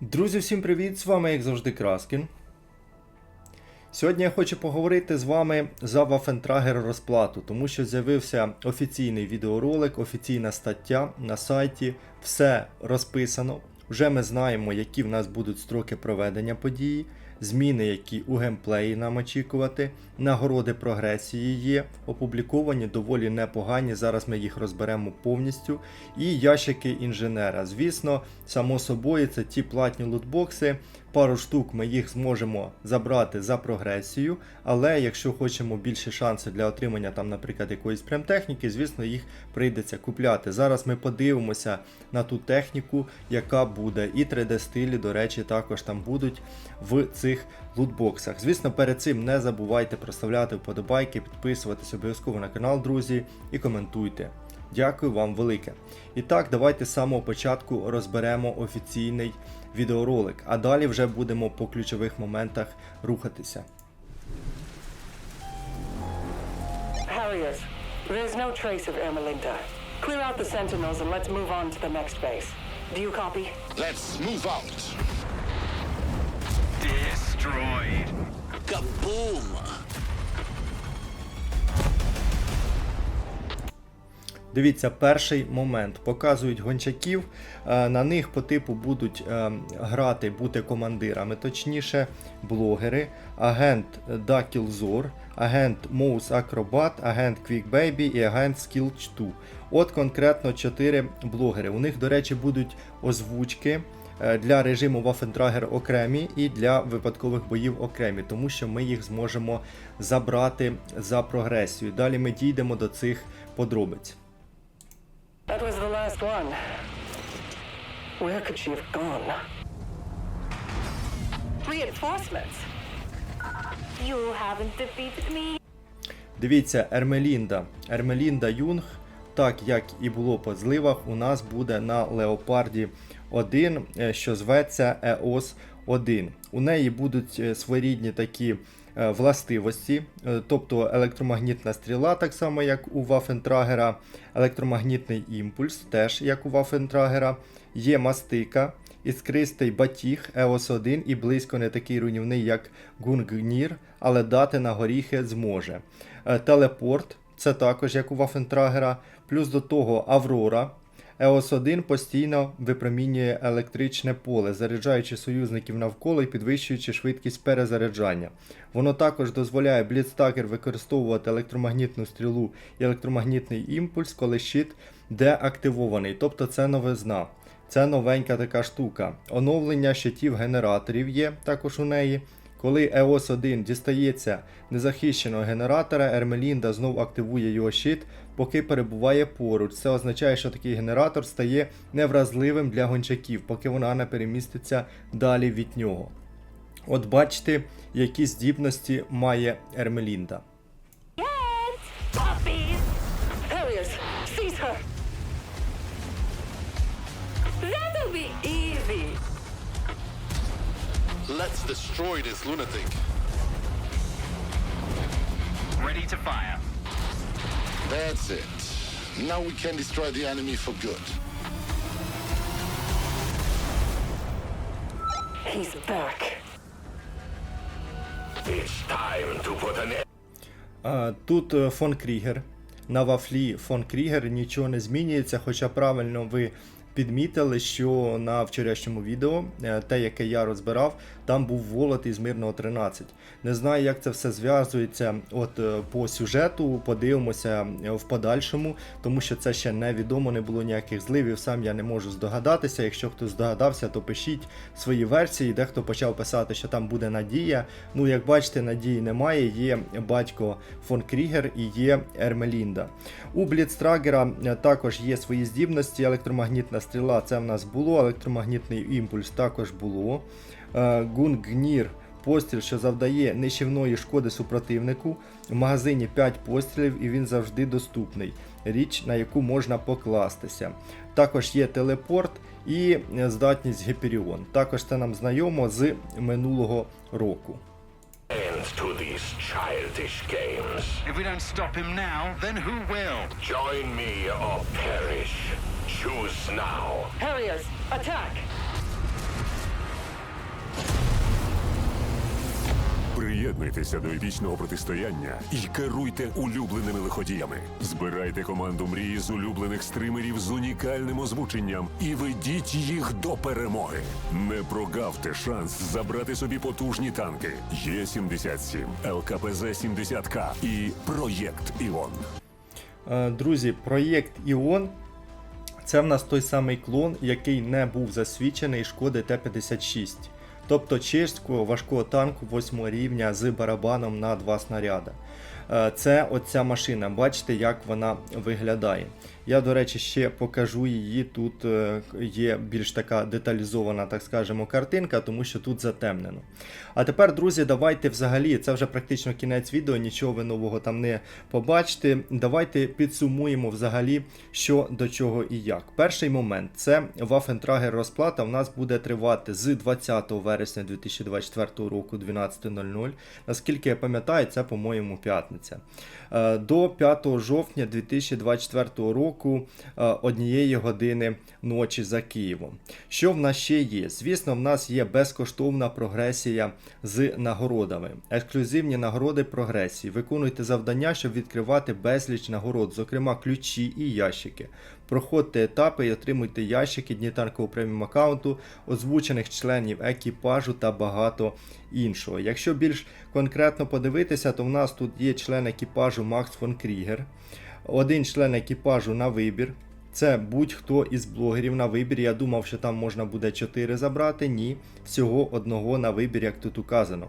Друзі, всім привіт! З вами, як завжди, Краскін. Сьогодні я хочу поговорити з вами за Waffentrager розплату, тому що з'явився офіційний відеоролик, офіційна стаття на сайті. Все розписано. Вже ми знаємо, які в нас будуть строки проведення події, зміни, які у геймплеї нам очікувати, нагороди прогресії є, опубліковані доволі непогані. Зараз ми їх розберемо повністю. І ящики інженера. Звісно, само собою, це ті платні лутбокси. Пару штук ми їх зможемо забрати за прогресію, але якщо хочемо більше шанси для отримання там, наприклад, якоїсь прям техніки, звісно, їх прийдеться купляти. Зараз ми подивимося на ту техніку, яка буде, і 3D-стилі, до речі, також там будуть в цих лутбоксах. Звісно, перед цим не забувайте проставляти вподобайки, підписуватись обов'язково на канал, друзі, і коментуйте. Дякую вам велике. І так, давайте з самого початку розберемо офіційний відеоролик, а далі вже будемо по ключових моментах рухатися. Harriers, there's no trace of Ermelinda. Clear out the sentinels and let's move on to the next base. Do you copy? Let's move out. Destroyed. Kaboom! Дивіться, перший момент. Показують гончаків. е, На них по типу будуть е, грати, бути командирами, точніше, блогери, агент Дакілзор, агент Mouse Acrobat, агент Quick Baby і агент Skilch 2. От конкретно 4 блогери. У них, до речі, будуть озвучки. е, Для режиму Waffentrager окремі і для випадкових боїв окремі, тому що ми їх зможемо забрати за прогресію. Далі ми дійдемо до цих подробиць. That was the last one. Where could she have gone? Reinforcements? You haven't defeated me. Дивіться, Ермелінда. Ермелінда Юнг, так як і було по зливах, у нас буде на Леопарді 1, е, що зветься EOS 1. У неї будуть е, своєрідні такі властивості, е, тобто електромагнітна стріла, так само як у Вафентрагера, електромагнітний імпульс, теж як у Вафентрагера, є мастика, іскристий батіг EOS 1 і близько не такий руйнівний, як Гунгнір, але дати на горіхи зможе. Е, Телепорт, це також як у Вафентрагера, плюс до того Аврора. EOS 1 постійно випромінює електричне поле, заряджаючи союзників навколо і підвищуючи швидкість перезаряджання. Воно також дозволяє Бліцтагер використовувати електромагнітну стрілу і електромагнітний імпульс, коли щит деактивований, тобто це новизна. Це новенька така штука. Оновлення щитів генераторів є також у неї. Коли EOS 1 дістається незахищеного генератора, Ермелінда знов активує його щит, поки перебуває поруч. Це означає, що такий генератор стає невразливим для гончаків, поки вона не переміститься далі від нього. От бачите, які здібності має Ермелінда. Let's destroy this lunatic. Ready to fire. That's it. Now we can destroy the enemy for good. He's back. It's time to put an end. А, Тут е, фон Крігер. На вафлі фон Крігер нічого не змінюється, хоча правильно ви підмітили, що на вчорашньому відео, е, те, яке я розбирав, там був волот із мирного 13. Не знаю, як це все зв'язується от е, по сюжету, подивимося е, в подальшому, тому що це ще невідомо, не було ніяких зливів. Сам я не можу здогадатися. Якщо хтось здогадався, то пишіть свої версії. Дехто почав писати, що там буде надія. Ну, як бачите, надії немає. Є батько фон Крігер і є Ермелінда. У Бліцтрагера також є свої здібності. Електромагнітна стріла це в нас було, електромагнітний імпульс також було. Е, Гунгнір постріл, що завдає нищівної шкоди супротивнику. В магазині 5 пострілів і він завжди доступний. Річ, на яку можна покластися. Також є телепорт і е, здатність Гіперіон. Також це нам знайомо з минулого року. End to these childish games. If we don't stop him now, then who will? Join me or perish. Choose now. Helios, attack! Приєднуйтеся до епічного протистояння і керуйте улюбленими лиходіями. Збирайте команду мрії з улюблених стримерів з унікальним озвученням і ведіть їх до перемоги. Не прогавте шанс забрати собі потужні танки. Є-77, ЛКПЗ-70К і проєкт Іон. Е, друзі, проєкт Іон це в нас той самий клон, який не був засвідчений шкоди Т-56. Тобто чеського важкого танку 8 рівня з барабаном на 2 снаряда. Е, Це оця машина, бачите, як вона виглядає. Я, до речі, ще покажу її. Тут е, є більш така деталізована, так скажемо, картинка, тому що тут затемнено. А тепер, друзі, давайте взагалі, це вже практично кінець відео, нічого ви нового там не побачите. Давайте підсумуємо взагалі, що до чого і як. Перший момент це Waffentrager розплата у нас буде тривати з 20 вересня 2024 року 12.00. Наскільки я пам'ятаю, це, по-моєму, п'ятниця. Е, До 5 жовтня 2024 року е, однієї години ночі за Києвом. Що в нас ще є? Звісно, в нас є безкоштовна прогресія з нагородами, ексклюзивні нагороди прогресії. Виконуйте завдання, щоб відкривати безліч нагород, зокрема ключі і ящики. Проходьте етапи і отримуйте ящики дні танкового преміум аккаунту, озвучених членів екіпажу та багато іншого. Якщо більш конкретно подивитися, то в нас тут є член екіпажу Макс фон Крігер, один член екіпажу на вибір. Це будь-хто із блогерів на вибір. Я думав, що там можна буде 4 забрати. Ні, всього одного на вибір, як тут указано.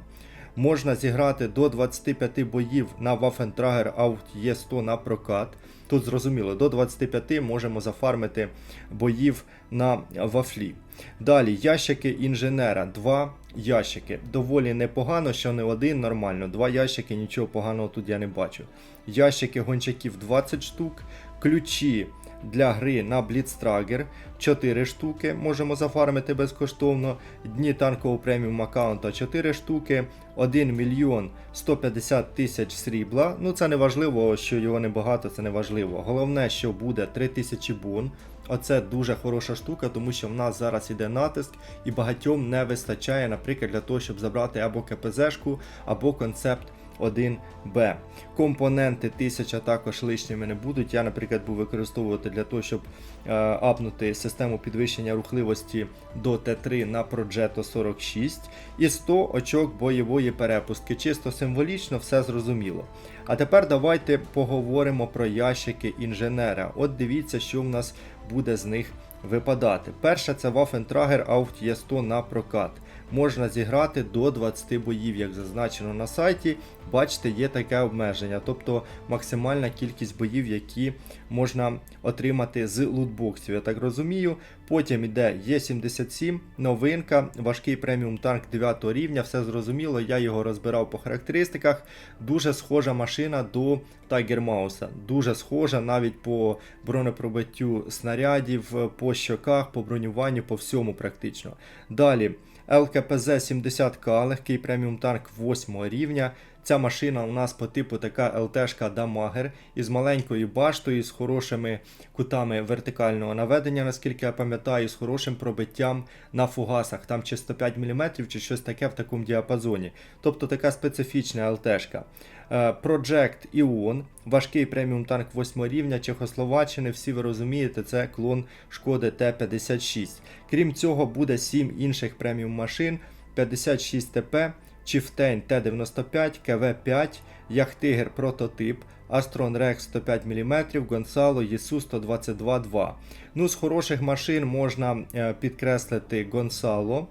Можна зіграти до 25 боїв на Waffentrager Out Є100 на прокат. Тут зрозуміло, до 25 можемо зафармити боїв на вафлі. Далі ящики інженера. Два ящики. Доволі непогано, що не один, нормально. Два ящики, нічого поганого тут я не бачу. Ящики гончаків 20 штук, ключі для гри на Blitztrager 4 штуки можемо зафармити безкоштовно. Дні танкового преміум аккаунта 4 штуки, 1 мільйон 150 тисяч срібла. Ну це не важливо, що його небагато, це не важливо. Головне, що буде 3000 бун. Оце дуже хороша штука, тому що в нас зараз іде натиск і багатьом не вистачає, наприклад, для того, щоб забрати або КПЗшку, або концепт 1Б. Компоненти 1000 також лишніми не будуть. Я, наприклад, буду використовувати для того, щоб е, апнути систему підвищення рухливості до Т3 на Progetto 46 і 100 очок бойової перепустки. Чисто символічно, все зрозуміло. А тепер давайте поговоримо про ящики інженера. От дивіться, що в нас буде з них випадати. Перше це Waffentrager Auft Є100 на прокат. Можна зіграти до 20 боїв, як зазначено на сайті. Бачите, є таке обмеження, тобто максимальна кількість боїв, які можна отримати з лутбоксів. Я так розумію. Потім йде Є77, новинка, важкий преміум танк 9 рівня, все зрозуміло, я його розбирав по характеристиках. Дуже схожа машина до Tiger Mouse. Дуже схожа навіть по бронепробиттю снарядів, по щоках, по бронюванню, по всьому практично. Далі. ЛКПЗ 70К, легкий преміум танк 8 рівня. Ця машина у нас по типу така ЛТшка Дамагер із маленькою баштою, з хорошими кутами вертикального наведення, наскільки я пам'ятаю, з хорошим пробиттям на фугасах. Там чи 105 мм, чи щось таке в такому діапазоні. Тобто така специфічна ЛТшка. Е, Project Ion, важкий преміум танк 8 рівня Чехословаччини, всі ви розумієте, це клон шкоди Т-56. Крім цього, буде 7 інших преміум машин, 56 ТП, Chieftain Т-95, КВ-5, Яхтигер прототип, Astron Rex 105 мм, Gonzalo Єсу 122-2. Ну, з хороших машин можна е, підкреслити Gonzalo,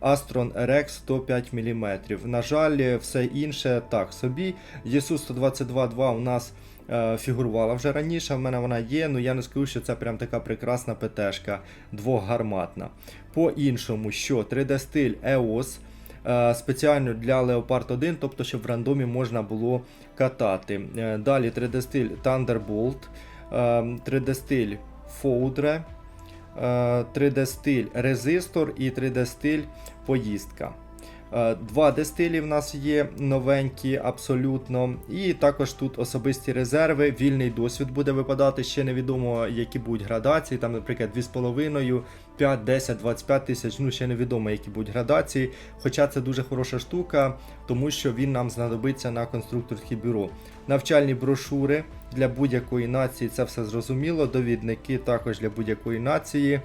Astron RX 105 мм. На жаль, все інше так собі. ЄСУ 122.2 у нас е, фігурувала вже раніше. В мене вона є, але я не скажу, що це прям така прекрасна ПТшка двохгарматна. По іншому, що 3D стиль EOS. Е, Спеціально для Leopard 1, тобто, щоб в рандомі можна було катати. Е, Далі 3D стиль Thunderbolt, е, 3D стиль Foudre, е, 3D стиль Резистор і 3D стиль Поїздка. Е, Два дестилі в нас є новенькі, абсолютно. І також тут особисті резерви, вільний досвід буде випадати. Ще невідомо, які будуть градації. Там, наприклад, 2,5, 5, 10, 25 тисяч. Ну, ще невідомо, які будуть градації. Хоча це дуже хороша штука, тому що він нам знадобиться на конструкторське бюро. Навчальні брошури для будь-якої нації, це все зрозуміло. Довідники також для будь-якої нації.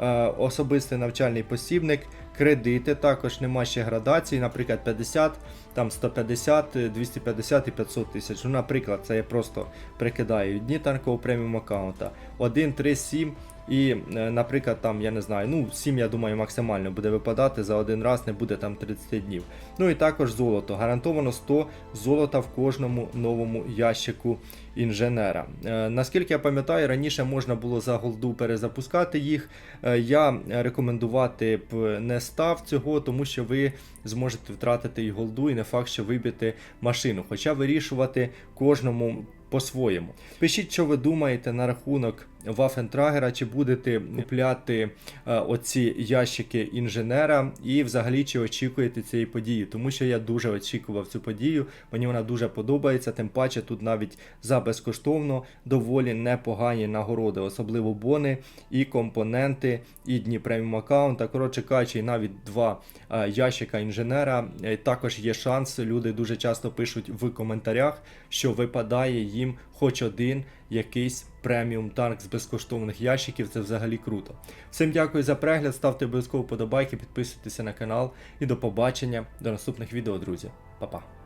Е, особистий навчальний посібник, кредити, також нема ще градації, наприклад, 50, там 150, е, 250 і 500 тисяч. Ну, наприклад, це я просто прикидаю дні танкового преміум аккаунта 1, 3, 7 і, е, наприклад, там, я не знаю, ну, 7, я думаю, максимально буде випадати за один раз, не буде там 30 днів. Ну і також золото. Гарантовано 100 золота в кожному новому ящику інженера. Е, наскільки я пам'ятаю, раніше можна було за голду перезапускати їх. Е, я рекомендувати б не став цього, тому що ви зможете втратити і голду, і не факт, що вибити машину. Хоча вирішувати кожному по-своєму. Пишіть, що ви думаєте на рахунок Waffentrager, чи будете купляти е, оці ящики інженера, і взагалі чи очікуєте цієї події, тому що я дуже очікував цю подію. Мені вона дуже подобається. Тим паче тут навіть за безкоштовно доволі непогані нагороди, особливо бони і компоненти, і дні преміум аккаунта. Коротше кажучи, навіть два е, ящика інженера. Е, Також є шанс. Люди дуже часто пишуть в коментарях, що випадає їм хоч один якийсь преміум танк з безкоштовних ящиків. Це взагалі круто. Всім дякую за перегляд. Ставте обов'язково подобайки, підписуйтеся на канал і до побачення до наступних відео, друзі. Па-па.